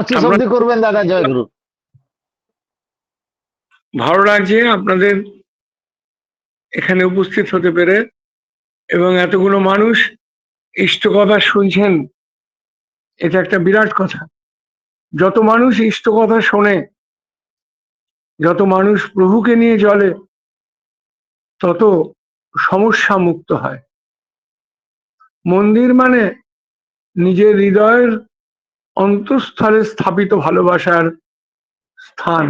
পঁচিশ অব্দি করবেন দাদা জয়গুরু ভালো লাগছে আপনাদের এখানে উপস্থিত হতে পেরে এবং এতগুলো মানুষ ইষ্ট কথা শুনছেন এটা একটা বিরাট কথা। যত মানুষ ইষ্ট কথা শোনে যত মানুষ প্রভুকে নিয়ে চলে তত সমস্যা মুক্ত হয়। মন্দির মানে নিজের হৃদয়ের অন্তঃস্থলে স্থাপিত ভালোবাসার স্থান।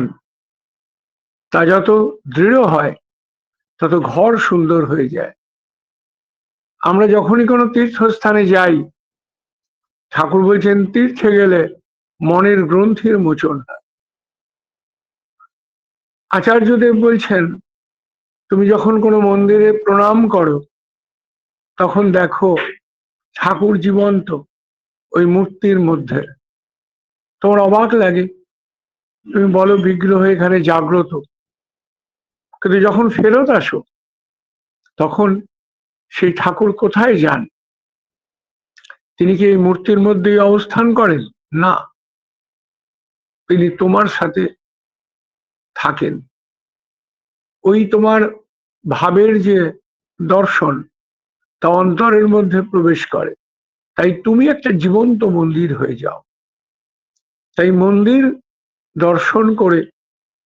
তা যত দৃঢ় হয়, তত ঘর সুন্দর হয়ে যায়। আমরা যখনই কোনো তীর্থস্থানে যাই, ঠাকুর বলছেন, তীর্থে গেলে মনের গ্রন্থির মোচন হয়। আচার্যদেব বলছেন, তুমি যখন কোনো মন্দিরে প্রণাম করো, তখন দেখো ঠাকুর জীবন্ত ওই মূর্তির মধ্যে। তোমার অবাক লাগে। তুমি বলো, বিগ্রহ এখানে জাগ্রত। কিন্তু যখন ফেরত আসো, তখন সেই ঠাকুর কোথায় যান? তিনি কি এই মূর্তির মধ্যেই অবস্থান করেন? না। তিনি তোমার সাথে থাকেন। ওই তোমার ভাবের যে দর্শন, তা অন্তরের মধ্যে প্রবেশ করে। তাই তুমি একটা জীবন্ত মন্দির হয়ে যাও। তাই মন্দির দর্শন করে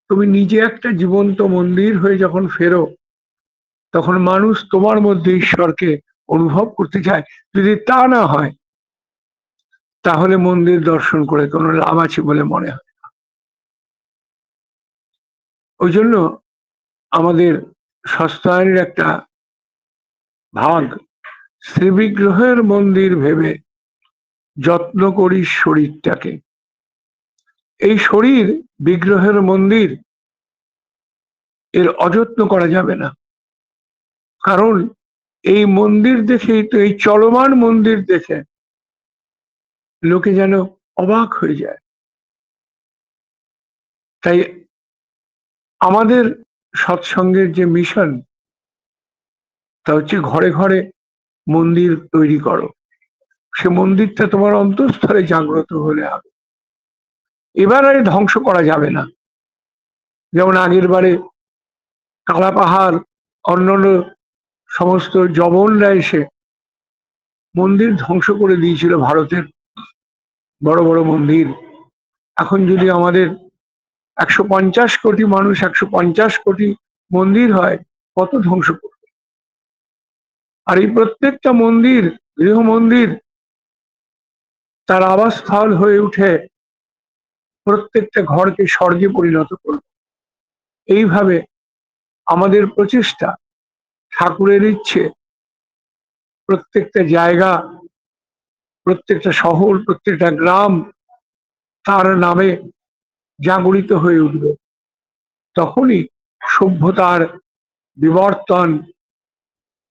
তুমি নিজে একটা জীবন্ত মন্দির হয়ে যখন ফেরো, তখন মানুষ তোমার মধ্যে ঈশ্বরকে অনুভব করতে চায়। যদি তা না হয়, তাহলে মন্দির দর্শন করে কোনো লাভ আছে বলে মনে হয় না। ওই জন্য আমাদের সস্তায়নের একটা ভাগ, শ্রীবিগ্রহের মন্দির ভেবে যত্ন করি শরীরটাকে। এই শরীর বিগ্রহের মন্দির, এর অযত্ন করা যাবে না। কারণ এই মন্দির দেখেই তো, এই চলমান মন্দির দেখে লোকে যেন অবাক হয়ে যায়। তাই আমাদের সৎসঙ্গের যে মিশন, তা হচ্ছে ঘরে ঘরে মন্দির তৈরি করো। সে মন্দিরটা তোমার অন্তঃস্থলে জাগ্রত হলে হবে। এবার আর ধ্বংস করা যাবে না। যেমন আগের বারে কালা পাহাড় অন্যান্য সমস্ত জবনরা এসে মন্দির ধ্বংস করে দিয়েছিল ভারতের বড় বড় মন্দির। এখন যদি আমাদের একশো পঞ্চাশ কোটি মানুষ, একশো পঞ্চাশ কোটি মন্দির হয়, কত ধ্বংস করবে? আর এই প্রত্যেকটা মন্দির, গৃহ মন্দির, তার আবাসস্থল হয়ে উঠে প্রত্যেকটা ঘরকে স্বর্গে পরিণত করবে। এইভাবে আমাদের প্রচেষ্টা, ঠাকুরের ইচ্ছে, প্রত্যেকটা জায়গা, প্রত্যেকটা শহর, প্রত্যেকটা গ্রাম তার নামে জাগরিত হয়ে উঠবে। তখনই সভ্যতার বিবর্তন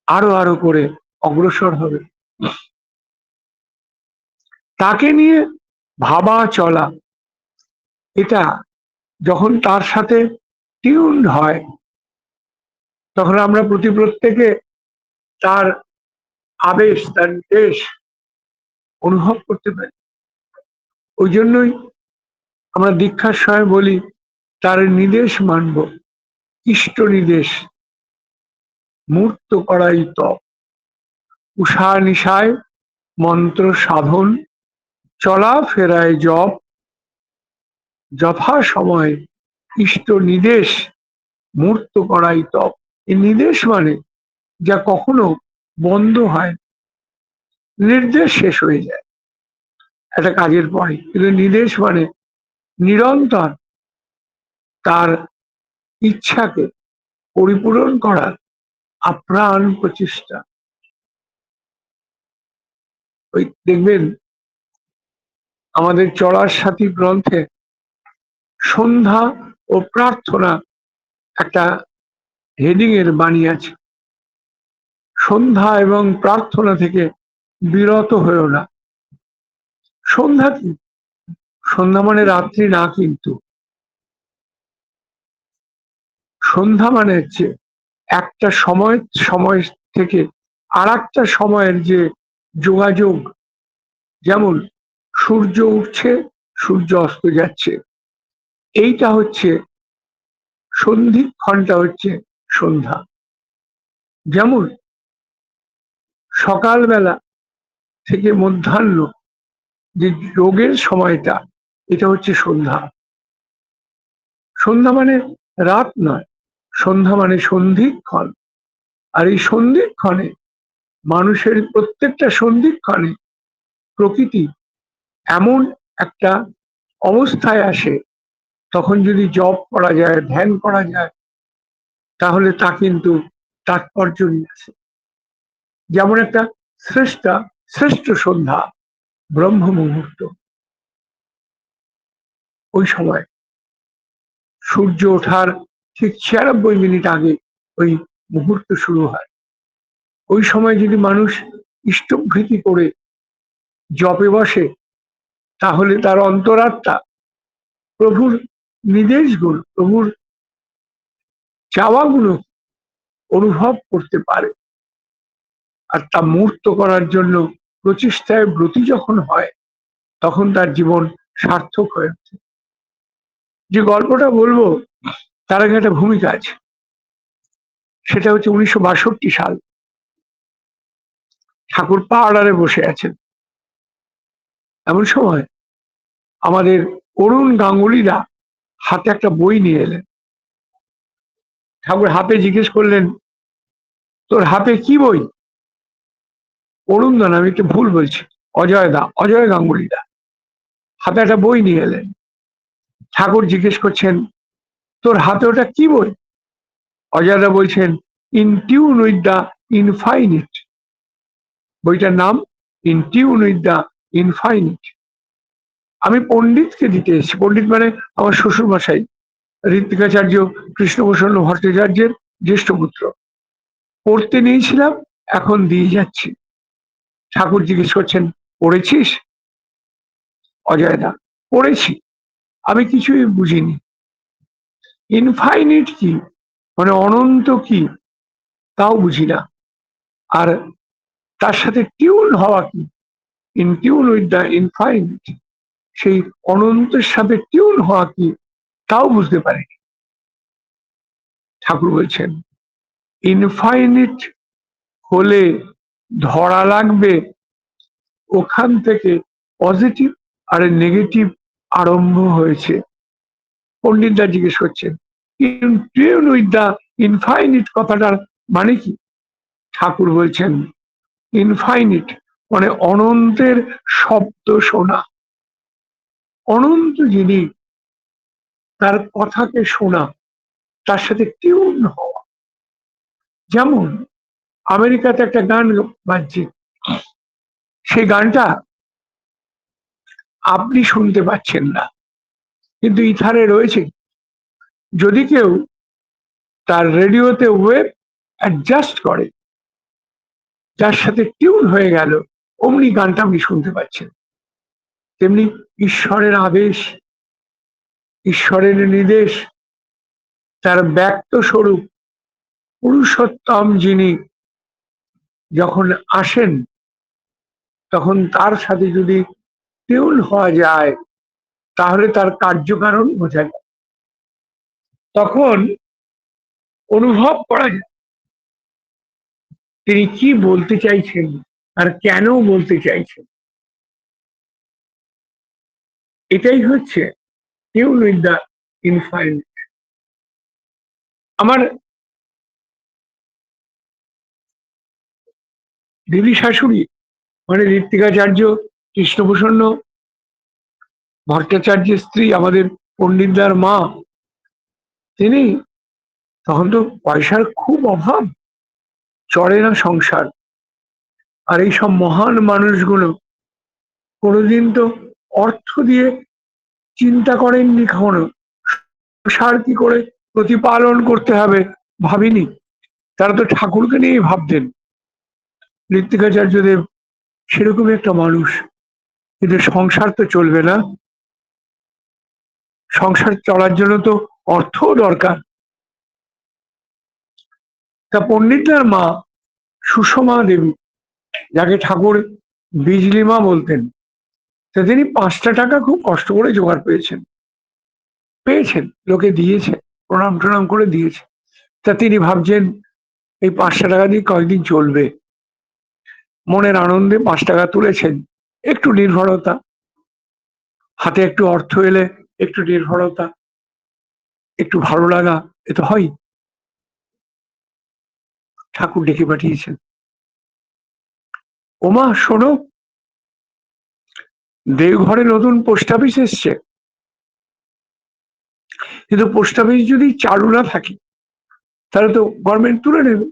আরও আরও করে অগ্রসর হবে। তাকে নিয়ে ভাবা চলা এটা যখন তার সাথে টিউন্ড হয়, তখন আমরা প্রতি প্রত্যেকে তার আবেশ, তার নির্দেশ অনুভব করতে পারি। ওই জন্যই আমরা দীক্ষার সময় বলি, তার নির্দেশ মানব, ইষ্ট নির্দেশ, মূর্ত করাই তপ। উষা নিশায় মন্ত্র সাধন, চলা ফেরায় জপ যথা সময় ইষ্ট নির্দেশ মূর্ত করাই তপ। এই নির্দেশ মানে যা কখনো বন্ধ হয় নির্দেশ শেষ হয়ে যায়। একটা কাজের পরে। কিন্তু নির্দেশ মানে নিরন্তর তার ইচ্ছাকে পরিপূরণ করার আপ্রাণ প্রচেষ্টা। ওই দেখবেন, আমাদের চড়ার সাথী গ্রন্থে সন্ধ্যা ও প্রার্থনা একটা হেডিং এর বাণী আছে। সন্ধ্যা এবং প্রার্থনা থেকে বিরত হয়েও না। সন্ধ্যা কি? সন্ধ্যা মানে রাত্রি না কিন্তু। সন্ধ্যা মানে হচ্ছে একটা সময় সময় থেকে আর একটা সময়ের যে যোগাযোগ। যেমন সূর্য উঠছে, সূর্য অস্ত যাচ্ছে। এইটা হচ্ছে সন্ধিক্ষণটা হচ্ছে সন্ধ্যা। যেমন সকালবেলা থেকে মধ্যাহ্ন যে যোগের সময়টা, এটা হচ্ছে সন্ধ্যা। সন্ধ্যা মানে রাত নয়, সন্ধ্যা মানে সন্ধিক্ষণ আর এই সন্ধিক্ষণে মানুষের প্রত্যেকটা সন্ধিক্ষণে প্রকৃতি এমন একটা অবস্থায় আসে তখন যদি জপ করা যায়, ধ্যান করা যায়, তাহলে তা কিন্তু তাৎপর্য নিয়ে আসে যেমন একটা শ্রেষ্ঠ শ্রেষ্ঠ সন্ধ্যা, ব্রহ্ম মুহূর্ত। ওই সময় সূর্য ওঠার ঠিক ছিয়ানব্বই মিনিট আগে ওই মুহূর্ত শুরু হয়। ওই সময় যদি মানুষ ইষ্টভৃতি করে জপে বসে, তাহলে তার অন্তরাত্মা প্রভুর নির্দেশগুলো প্রভুর চাওয়াগুলো অনুভব করতে পারে। আর তা মূর্ত করার জন্য প্রচেষ্টায় ব্রতী যখন হয়, তখন তার জীবন সার্থক হয়ে ওঠে। যে গল্পটা বলব, তার আগে একটা ভূমিকা আছে। সেটা হচ্ছে উনিশশো বাষট্টি সাল। ঠাকুর পাহাড়ারে বসে আছেন। এমন সময় আমাদের অরুণ গাঙ্গুলিরা হাতে একটা বই নিয়ে এলেন। ঠাকুর হাতে জিজ্ঞেস করলেন, তোর হাতে কি বই? অরুণ দা আমি একটু ভুল বলছি। অজয় দা, অজয় গাঙ্গুলি দা হাতে একটা বই নিয়ে এলেন। ঠাকুর জিজ্ঞেস করছেন, তোর হাতে ওটা কি বই? অজয় দা বলছেন in tune with the infinite বইটার নাম in tune with the infinite আমি পণ্ডিতকে দিতে এসেছি। পণ্ডিত মানে আমার শ্বশুর মশাই ঋত্বিকাচার্য কৃষ্ণভূষণ ভট্টাচার্যের জ্যেষ্ঠ পুত্র। পড়তে নিয়েছিলাম, এখন দিয়ে যাচ্ছি। ঠাকুর জিজ্ঞেস করছেন, পড়েছিস? অজয় দা পড়েছি। আমি কিছুই বুঝিনি। ইনফাইনিট কি? মানে অনন্ত কি? তাও বুঝি না। আর তার সাথে টিউন হওয়া কি? In tune with the infinite. সেই অনন্তের সাথে টিউন হওয়া কি তাও বুঝতে পারিনি। ঠাকুর বলছেন ইনফাইনিট হলে ধরা লাগবে ওখান থেকে পজিটিভ আর নেগেটিভ আরম্ভ হয়েছে। পণ্ডিতরা জিজ্ঞেস করছেন টিউন উইথ দ্য ইনফাইনিট কথাটার মানে কি? ঠাকুর বলছেন ইনফাইনিট মানে অনন্তের শব্দ শোনা। অনন্ত যিনি তার কথাকে শোনা, তার সাথে টিউন হওয়া। যেমন আমেরিকাতে একটা গান বাজছে, সেই গানটা আপনি শুনতে পাচ্ছেন না, কিন্তু ইথারে রয়েছে। যদি কেউ তার রেডিওতে ওয়েব অ্যাডজাস্ট করে যার সাথে টিউন হয়ে গেল, অমনি গানটা আপনি শুনতে পাচ্ছেন। তেমনি ঈশ্বরের আদেশ, ঈশ্বরের নির্দেশ, তার ব্যক্ত স্বরূপ, পুরুষোত্তম যিনি যখন আসেন, তখন তার সাথে যদি টিউন হওয়া যায়, তাহলে তার কার্যকারণ বোঝা যায়। তখন অনুভব করা যায়, তিনি কি বলতে চাইছেন আর কেন বলতে চাইছেন। এটাই হচ্ছে উইথ দ্য আমার দিদি শাশুড়ি মানে ঋত্বিকাচার্য কৃষ্ণভূষণ ভট্টাচার্যের স্ত্রী, আমাদের পণ্ডিতদার মা, তিনি তখন তো পয়সার খুব অভাব, চড়ে না সংসার। আর এই সব মহান মানুষগুলো কোনোদিন তো অর্থ দিয়ে চিন্তা করেননি কখনো? সার কি করে প্রতিপালন করতে হবে ভাবিনি। তারা তো ঠাকুরকে নিয়েই ভাবতেন। ঋত্বিকাচার্য দেব সেরকমই একটা মানুষ। কিন্তু সংসার তো চলবে না। সংসার চলার জন্য তো অর্থ দরকার। তা পণ্ডিতার মা সুষমা দেবী, যাকে ঠাকুর বিজলিমা বলতেন তো তিনি পাঁচটা টাকা খুব কষ্ট করে জোগাড় পেয়েছেন। পেয়েছেন, লোকে দিয়েছে, প্রণাম টনাম করে দিয়েছে। তা তিনি ভাবছেন, এই পাঁচটা টাকা দিয়ে কয়েকদিন চলবে? মনের আনন্দে পাঁচ টাকা তুলেছেন, একটু নির্ভরতা। হাতে একটু অর্থ এলে একটু নির্ভরতা, একটু ভালো লাগা, এ তো হয়। ঠাকুর ডেকে পাঠিয়েছেন। ওমা, শোনো দেওঘরে নতুন পোস্ট অফিস এসছে। কিন্তু পোস্ট অফিস যদি চালু না থাকে, তাহলে তো গভর্নমেন্ট তুলে নেবে।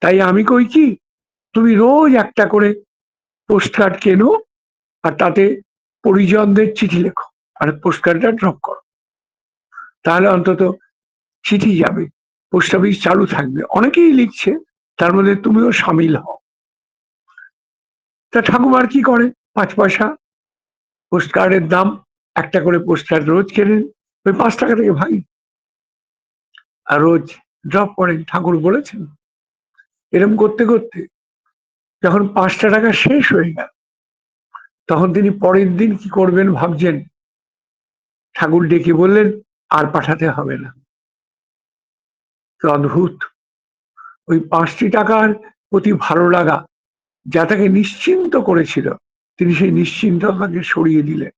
তাই আমি কই কি, তুমি রোজ একটা করে পোস্ট কার্ড কেনো, আর তাতে পরিজনদের চিঠি লেখো, আর পোস্ট কার্ডটা ড্রপ করো। তাহলে অন্তত চিঠি যাবে পোস্ট অফিস চালু থাকবে। অনেকেই লিখছে, তার মধ্যে তুমিও সামিল হও। তা ঠাকুমার কি করে? পাঁচ পয়সা পোস্ট কার্ডের দাম একটা করে পোস্ট কার্ড রোজ কেনেন, ওই পাঁচ টাকা থেকে ভাই। আর রোজ ড্রপ করেন, ঠাকুর বলেছেন। এরম করতে করতে যখন পাঁচটা টাকা শেষ হয়ে গেল, তখন তিনি পরের দিন কি করবেন ভাবছেন, ঠাকুর ডেকে বললেন, আর পাঠাতে হবে না। অদ্ভুত। ওই পাঁচটি টাকার প্রতি ভালো লাগা যা তাকে নিশ্চিন্ত করেছিল তিনি সেই নিশ্চিন্ততাকে সরিয়ে দিলেন।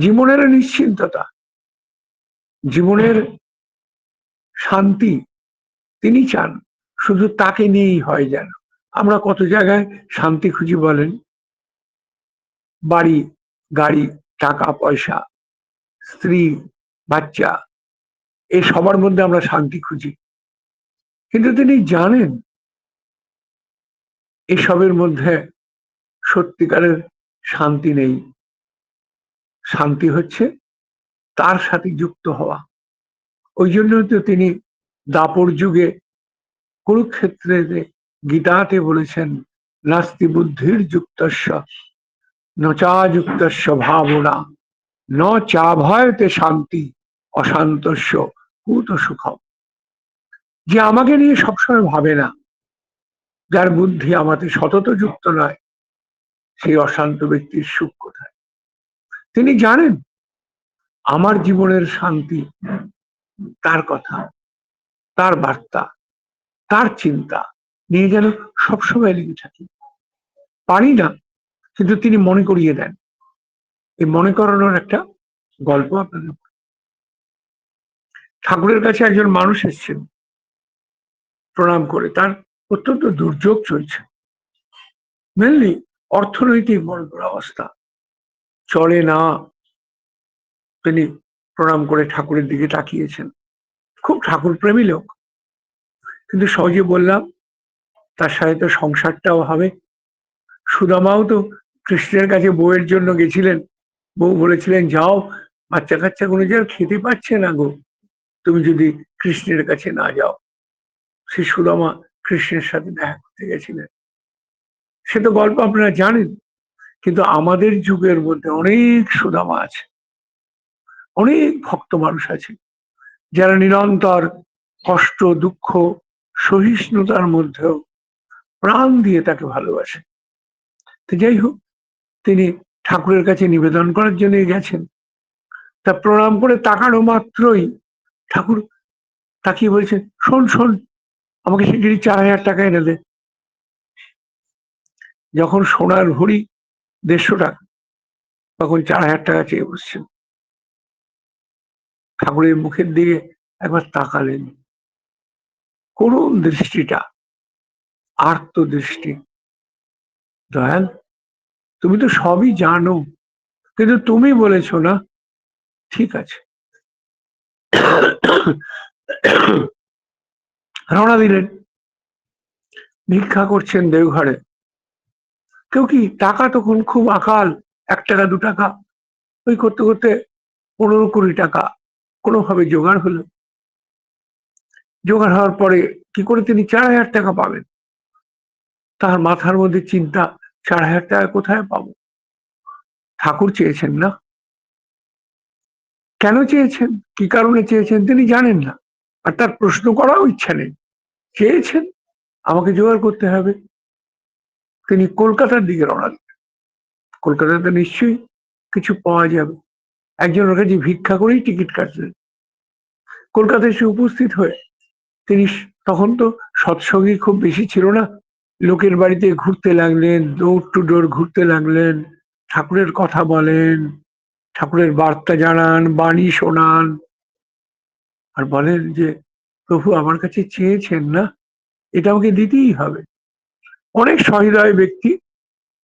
জীবনের নিশ্চিন্ততা, জীবনের শান্তি তিনি চান, শুধু তাকে নিয়েই হয় যেন। আমরা কত জায়গায় শান্তি খুঁজি বলেন? বাড়ি, গাড়ি, টাকা, পয়সা, স্ত্রী, বাচ্চা, এ সবার মধ্যে আমরা শান্তি খুঁজি। কিন্তু তিনি জানেন, এসবের মধ্যে সত্যিকারের শান্তি নেই। শান্তি হচ্ছে তার সাথে যুক্ত হওয়া। ওই জন্য তো তিনি দাপর যুগে কুরুক্ষেত্রে গীতাতে বলেছেন, নাস্তি বুদ্ধির যুক্তস্য নচা যুক্তস্য ভাবনা, ন চা ভয়তে শান্তি, অশান্তস্য কুত সুখম। যে আমাকে নিয়ে সবসময় ভাবে না, যার বুদ্ধি আমাদের সতত যুক্ত নয় সেই অশান্ত ব্যক্তির সুখ কোথায়? তিনি জানেন আমার জীবনের শান্তি তার কথা, তার বার্তা, তার চিন্তা নিয়ে যেন সবসময় লেগে থাকি। পারি না, কিন্তু তিনি মনে করিয়ে দেন। এই মনে করানোর একটা গল্প আপনাদের ঠাকুরের কাছে একজন মানুষ এসছেন। প্রণাম করে, তার অত্যন্ত দুর্যোগ চলছে। মেনলি অর্থনৈতিক অবস্থা। চলে না তিনি প্রণাম করে ঠাকুরের দিকে তাকিয়েছেন। খুব ঠাকুর প্রেমী লোক। কিন্তু সহজে বললাম, তার সাথে তো সংসারটাও হবে। সুদামাও তো কৃষ্ণের কাছে বউয়ের জন্য গেছিলেন। বউ বলেছিলেন, যাও বাচ্চা কাচ্চা কোনো যার খেতে পাচ্ছে না গো। তুমি যদি কৃষ্ণের কাছে না যাও। সে সুদামা কৃষ্ণের সাথে দেখা করতে গেছিলেন। সে তো গল্প আপনারা জানেন, কিন্তু আমাদের যুগের মধ্যে অনেক সুদামা আছে। অনেক ভক্ত মানুষ আছে, যারা নিরন্তর কষ্ট, দুঃখ, সহিষ্ণুতার মধ্যেও প্রাণ দিয়ে তাকে ভালোবাসে। তো যাই হোক, তিনি ঠাকুরের কাছে নিবেদন করার জন্য গেছেন। তা প্রণাম করে তাকানো মাত্রই ঠাকুর তাকিয়ে বলছেন, শোন শোন, আমাকে শিগগিরই চার হাজার টাকা এনে দে। যখন সোনার ভরি দেড়শো টাকা, তখন চার হাজার টাকা চেয়ে বসছেন। ঠাকুরের মুখের দিকে একবার তাকালেন। করুণ দৃষ্টিটা আর্ত দৃষ্টি দয়াল, তুমি তো সবই জানো, কিন্তু তুমি বলেছ না। ঠিক আছে। রওনা দিলেন। ভিক্ষা করছেন দেওঘরে। কেউ কি টাকা তখন খুব আকাল, এক টাকা, দু টাকা। ওই করতে করতে পনেরো কুড়ি টাকা কোনোভাবে জোগাড় হলো। জোগাড় হওয়ার পরে কি করে তিনি চার হাজার টাকা পাবেন? তার মাথার মধ্যে চিন্তা, চার হাজার টাকা কোথায় পাবো? ঠাকুর চেয়েছেন না। কেন চেয়েছেন? কি কারণে চেয়েছেন তিনি জানেন না। আর তার প্রশ্ন করাও ইচ্ছা নেই। চেয়েছেন, আমাকে জোগাড় করতে হবে। তিনি কলকাতার দিকে রওনা দিলেন। কলকাতাতে নিশ্চয়ই কিছু পাওয়া যাবে। একজনের কাছে ভিক্ষা করেই টিকিট কাটলেন। কলকাতায় এসে উপস্থিত হয়ে তিনি তখন তো সৎসঙ্গী খুব বেশি ছিল না। লোকের বাড়িতে ঘুরতে লাগলেন ডোর টু ডোর ঘুরতে লাগলেন, ঠাকুরের কথা বলেন, ঠাকুরের বার্তা জানান, বাণী শোনান। আর বলেন যে, প্রভু আমার কাছে চেয়েছেন না, এটা আমাকে দিতেই হবে। অনেক সহৃদয় ব্যক্তি,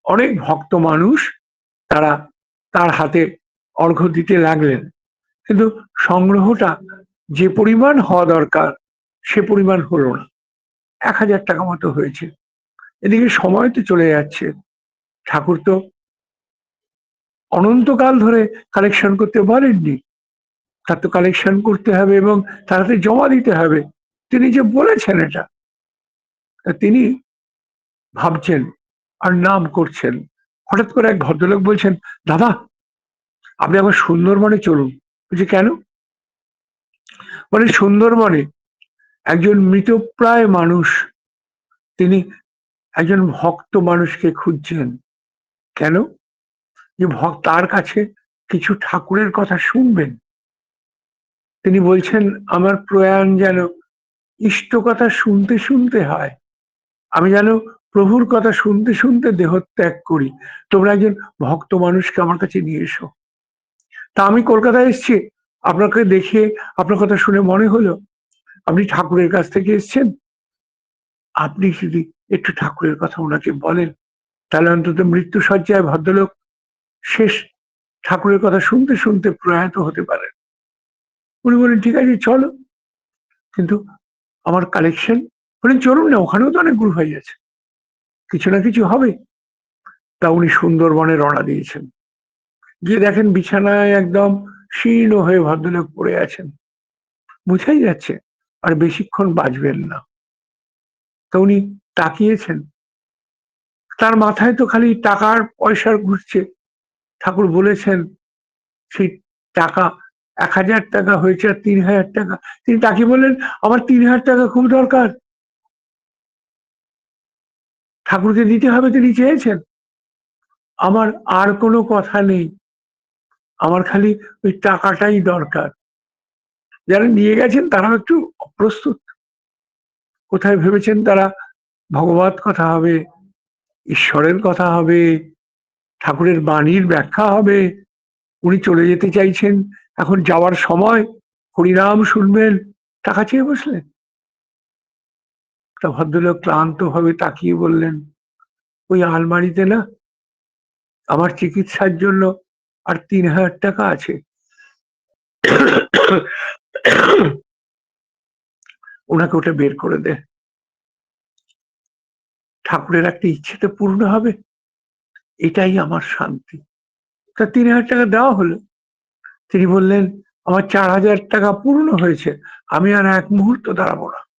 অনেক ভক্ত মানুষ তারা তার হাতে অর্ঘ্য দিতে লাগলেন। কিন্তু সংগ্রহটা যে পরিমাণ হওয়া দরকার, সে পরিমাণ হলো না। এক হাজার টাকা মতো হয়েছে। এদিকে সময় তো চলে যাচ্ছে। ঠাকুর তো অনন্তকাল ধরে কালেকশন করতে পারেননি। তার তো কালেকশন করতে হবে এবং তার জমা দিতে হবে। তিনি যে বলেছেন এটা তিনি ভাবছেন আর নাম করছেন। হঠাৎ করে এক ভদ্রলোক বলছেন, দাদা, আপনি আমার সুন্দরবনে চলুন। বলছি, কেন? বলে, সুন্দরবনে একজন মৃতপ্রায় মানুষ, তিনি একজন ভক্ত মানুষকে খুঁজছেন। কেন? যে ভক্ত, তার কাছে কিছু ঠাকুরের কথা শুনবেন। তিনি বলছেন, আমার প্রয়াণ যেন ইষ্ট কথা শুনতে শুনতে হয়। আমি যেন প্রভুর কথা শুনতে শুনতে দেহ ত্যাগ করি। তোমরা একজন ভক্ত মানুষকে আমার কাছে নিয়ে এসো। তা আমি কলকাতায় এসছি। আপনাকে দেখে আপনার কথা শুনে মনে হলো, আপনি ঠাকুরের কাছ থেকে এসছেন? আপনি যদি একটু ঠাকুরের কথা ওনাকে বলেন, তাহলে অন্তত মৃত্যু সজ্জায় ভদ্রলোক শেষ ঠাকুরের কথা শুনতে শুনতে প্রয়াত হতে পারেন। উনি বলেন ঠিক আছে, চলো। কিন্তু আমার কালেকশন বলেন চলুন না, ওখানেও তো অনেক গ্রুপ হয়ে গেছে কিছু না কিছু হবে। তা উনি সুন্দরবনে রওনা দিয়েছেন। গিয়ে দেখেন বিছানায় একদম শীর্ণ হয়ে ভদ্রলোক পড়ে আছেন। বুঝাই যাচ্ছে, আর বেশিক্ষণ বাঁচবেন না। তা উনি তাকিয়েছেন। তার মাথায় তো খালি টাকার পয়সার ঘুরছে। ঠাকুর বলেছেন, সেই টাকা এক হাজার টাকা হয়েছে আর তিন হাজার টাকা। তিনি তাকে বললেন, আমার তিন হাজার টাকা খুব দরকার। ঠাকুরকে দিতে হবে তিনি চেয়েছেন। আমার আর কোনো কথা নেই। আমার খালি ওই টাকাটাই দরকার। যারা নিয়ে গেছেন তারাও একটু অপ্রস্তুত কোথায় ভেবেছেন তারা ভগবত কথা হবে, ঈশ্বরের কথা হবে, ঠাকুরের বাণীর ব্যাখ্যা হবে। উনি চলে যেতে চাইছেন। এখন যাওয়ার সময় হরিনাম শুনবেন। টাকা চেয়ে বসলেন। তা ভদ্রলোক ক্লান্ত ভাবে তাকিয়ে বললেন, ওই আলমারিতে না আমার চিকিৎসার জন্য আর তিন হাজার টাকা আছে। ওনাকে ওটা বের করে দে। ঠাকুরের একটা ইচ্ছে তো পূর্ণ হবে। এটাই আমার শান্তি। তা তিন হাজার টাকা দেওয়া হলো। তিনি বললেন, আমার চার হাজার টাকা পূর্ণ হয়েছে। আমি আর এক মুহূর্ত দাঁড়াবো না।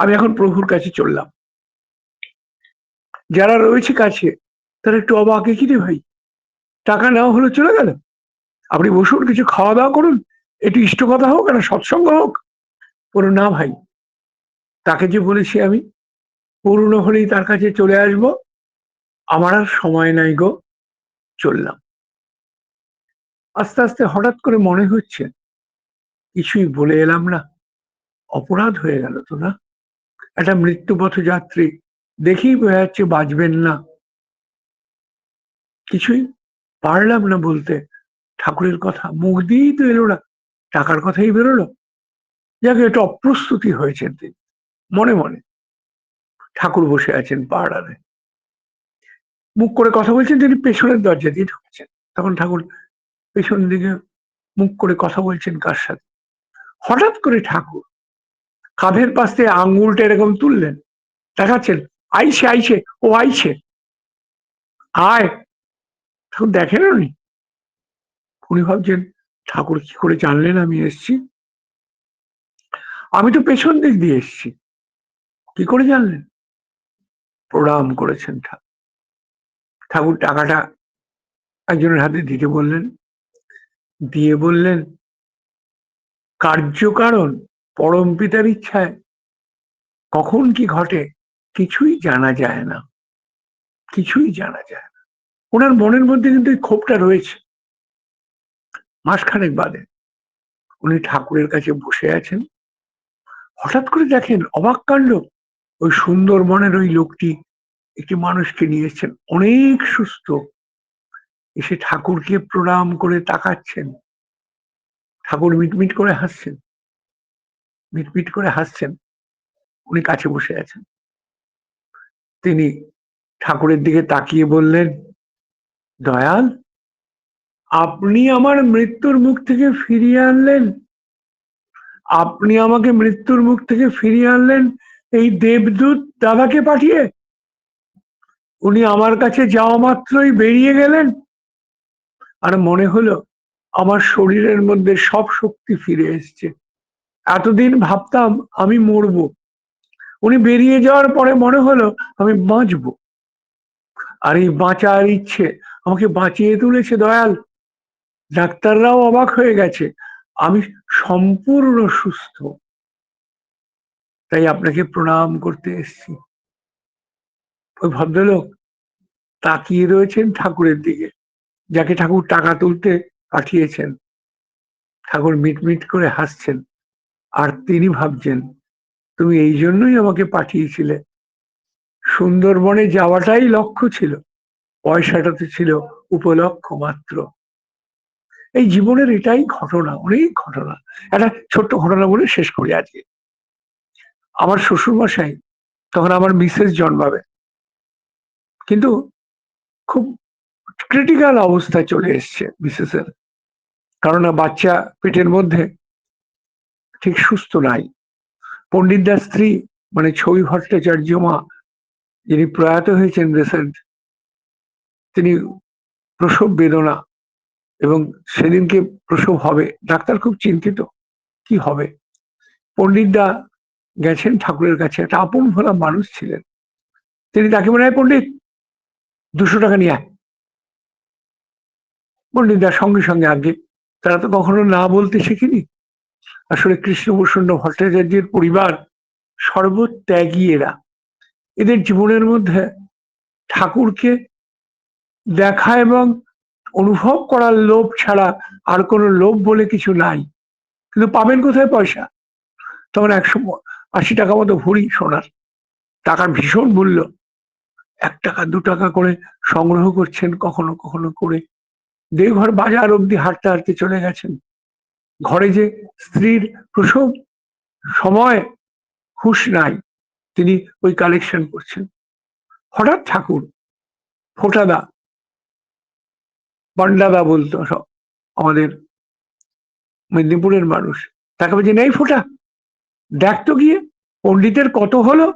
আমি এখন প্রভুর কাছে চললাম। যারা রয়েছে কাছে, তারা একটু অবাক কি রে ভাই? টাকা নেওয়া হলো চলে গেল? আপনি বসুন, কিছু খাওয়া দাওয়া করুন, একটু ইষ্ট কথা হোক না সৎসঙ্গ হোক। বলুন না ভাই, তাকে যে বলেছি আমি পূর্ণ হলেই তার কাছে চলে আসব। আমার আর সময় নাই গো, চললাম। আস্তে আস্তে হঠাৎ করে মনে হচ্ছে, কিছুই বলে এলাম না। অপরাধ হয়ে গেল তো না? একটা মৃত্যুপথ যাত্রী দেখেই বোঝা যাচ্ছে বাঁচবেন না। কিছুই পারলাম না বলতে। ঠাকুরের কথা মুখ দিয়েই তো এলো না। টাকার কথাই বেরোলো। যাকে, এটা অপ্রস্তুতি হয়েছেন তিনি মনে মনে ঠাকুর বসে আছেন পাহাড়ে মুখ করে কথা বলছেন তিনি পেছনের দরজা দিয়ে ঢুকছেন। তখন ঠাকুর পেছন দিকে মুখ করে কথা বলছেন কার সাথে? হঠাৎ করে ঠাকুর কাঁধের পাশ থেকে আঙ্গুলটা এরকম তুললেন। দেখাচ্ছেন আইছে আইছে ও আইছে আয়। ঠাকুর দেখেন উনি। উনি ভাবছেন, ঠাকুর কি করে জানলেন আমি এসছি? আমি তো পেছন দিক দিয়ে এসছি। কি করে জানলেন? প্রণাম করেছেন ঠাকুর। ঠাকুর টাকাটা একজনের হাতে দিতে বললেন। দিয়ে বললেন কার্যকারণ পরম পিতার ইচ্ছায়। কখন কি ঘটে কিছুই জানা যায় না। কিছুই জানা যায় না। ওনার মনের মধ্যে কিন্তু এই ক্ষোভটা রয়েছে। মাসখানেক বাদে উনি ঠাকুরের কাছে বসে আছেন। হঠাৎ করে দেখেন অবাক কাণ্ড। ওই সুন্দরবনের ওই লোকটি একটি মানুষকে নিয়েছেন। অনেক সুস্থ। এসে ঠাকুরকে প্রণাম করে তাকাচ্ছেন। ঠাকুর মিটমিট করে হাসছেন। মিটমিট করে হাসছেন। উনি কাছে বসে আছেন। তিনি ঠাকুরের দিকে তাকিয়ে বললেন, দয়াল, আপনি আমার মৃত্যুর মুখ থেকে ফিরিয়ে আনলেন। আপনি আমাকে মৃত্যুর মুখ থেকে ফিরিয়ে আনলেন। এই দেবদূত দাদাকে পাঠিয়ে। উনি আমার কাছে যাওয়া মাত্রই বেরিয়ে গেলেন। আর মনে হলো, আমার শরীরের মধ্যে সব শক্তি ফিরে এসছে। এতদিন ভাবতাম আমি মরব। উনি বেরিয়ে যাওয়ার পরে মনে হলো আমি বাঁচব। আর এই বাঁচার ইচ্ছে আমাকে বাঁচিয়ে তুলেছে দয়াল। ডাক্তাররাও অবাক হয়ে গেছে, আমি সম্পূর্ণ সুস্থ। তাই আপনাকে প্রণাম করতে এসছি। ওই ভদ্রলোক তাকিয়ে রয়েছেন ঠাকুরের দিকে, যাকে ঠাকুর টাকা তুলতে পাঠিয়েছেন। ঠাকুর মিটমিট করে হাসছেন। আর তিনি ভাবছেন, তুমি এই জন্যই আমাকে পাঠিয়েছিলে। সুন্দরবনে যাওয়াটাই লক্ষ্য ছিল, পয়সাটা তো ছিল উপলক্ষ মাত্র। এই জীবনের এটাই ঘটনা, অনেক ঘটনা। একটা ছোট্ট ঘটনা বলে শেষ করি আজকে। আমার শ্বশুর মশাই তখন আমার মিসেস জন্মাবে। কিন্তু খুব ক্রিটিক্যাল অবস্থায় চলে এসছে মিসেসের। কারণ বাচ্চা পেটের মধ্যে ঠিক সুস্থ নাই। পণ্ডিতদার স্ত্রী মানে ছবি ভট্টাচার্য মা, যিনি প্রয়াত হয়েছেন রিসেন্ট তিনি প্রসব বেদনা এবং সেদিনকে প্রসব হবে। ডাক্তার খুব চিন্তিত, কি হবে? পণ্ডিতদা গেছেন ঠাকুরের কাছে, একটা আপন ভোলা মানুষ ছিলেন। তিনি তাকে মনে হয় পণ্ডিত, দুশো টাকা নিয়ে আয়। পণ্ডিতদার সঙ্গে সঙ্গে আগে, তারা তো কখনো না বলতে শিখিনি। আসলে কৃষ্ণভূষণ ভট্টাচার্যের পরিবার সর্বত্যাগী এরা। এদের জীবনের মধ্যে ঠাকুরকে দেখা এবং অনুভব করার লোভ ছাড়া আর কোনো লোভ বলে কিছু নাই। কিন্তু পাবেন কোথায় পয়সা? তখন একশো আশি টাকা মতো ভরি সোনার। টাকার ভীষণ মূল্য। এক টাকা, দু টাকা করে সংগ্রহ করছেন কখনো কখনো করে। দেওঘর বাজার অব্দি হাঁটতে হাঁটতে চলে গেছেন। ঘরে যে স্ত্রীর প্রসব সময় হুশ নাই, তিনি ওই কালেকশন করছেন। হঠাৎ ঠাকুর, ফোটাদা পান্ডাদা বলতো আমাদের মেদিনীপুরের মানুষ, তাকে বলছে, নেই ফোটা, দেখ তো গিয়ে, পণ্ডিতের কত হলো?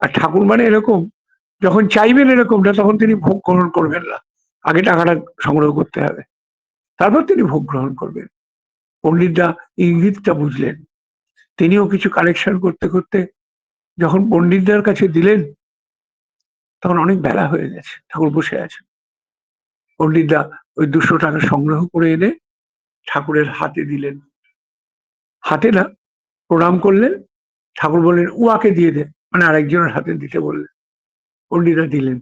আর ঠাকুর মানে এরকম, যখন চাইবেন এরকমটা, তখন তিনি ভোগ গ্রহণ করবেন না। আগে টাকাটা সংগ্রহ করতে হবে। তারপর তিনি ভোগ গ্রহণ করবেন। পণ্ডিতরা ইঙ্গিতটা বুঝলেন। তিনিও কিছু কালেকশন করতে করতে যখন পণ্ডিতদের কাছে দিলেন, তখন অনেক বেলা হয়ে গেছে, ঠাকুর বসে আছে পণ্ডিতদা ওই দুশো টাকা সংগ্রহ করে এনে ঠাকুরের হাতে দিলেন। হাতে না, প্রণাম করলেন, ঠাকুর বললেন উয়াকে দিয়ে দে। মানে আরেকজনের হাতে দিতে বললেন। পণ্ডিতা দিলেন।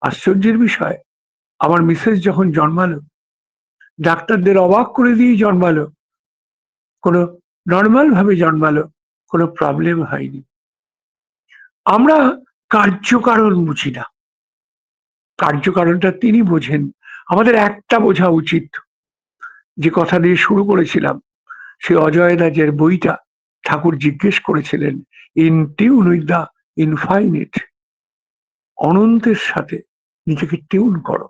আশ্চর্যের বিষয়, আমার মিসেস যখন জন্মালো, ডাক্তারদের অবাক করে দিয়ে জন্মালো কোনো নর্মাল ভাবে জন্মালো, কোনো প্রবলেম হয়নি। আমরা কার্যকারণ বুঝি না। কার্যকারণটা তিনি বোঝেন। আমাদের একটা বোঝা উচিত। যে কথা দিয়ে শুরু করেছিলাম, সে অজয় দাজের বইটা ঠাকুর জিজ্ঞেস করেছিলেন in tune with the infinite অনন্তের সাথে নিজেকে টিউন করো।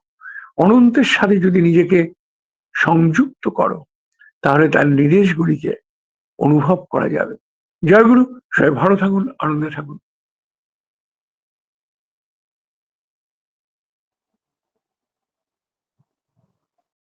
অনন্তের সাথে যদি নিজেকে সংযুক্ত করো তাহলে তার নির্দেশগুলিকে অনুভব করা যাবে। জয়গুরু সবাই ভালো থাকুন আনন্দে থাকুন।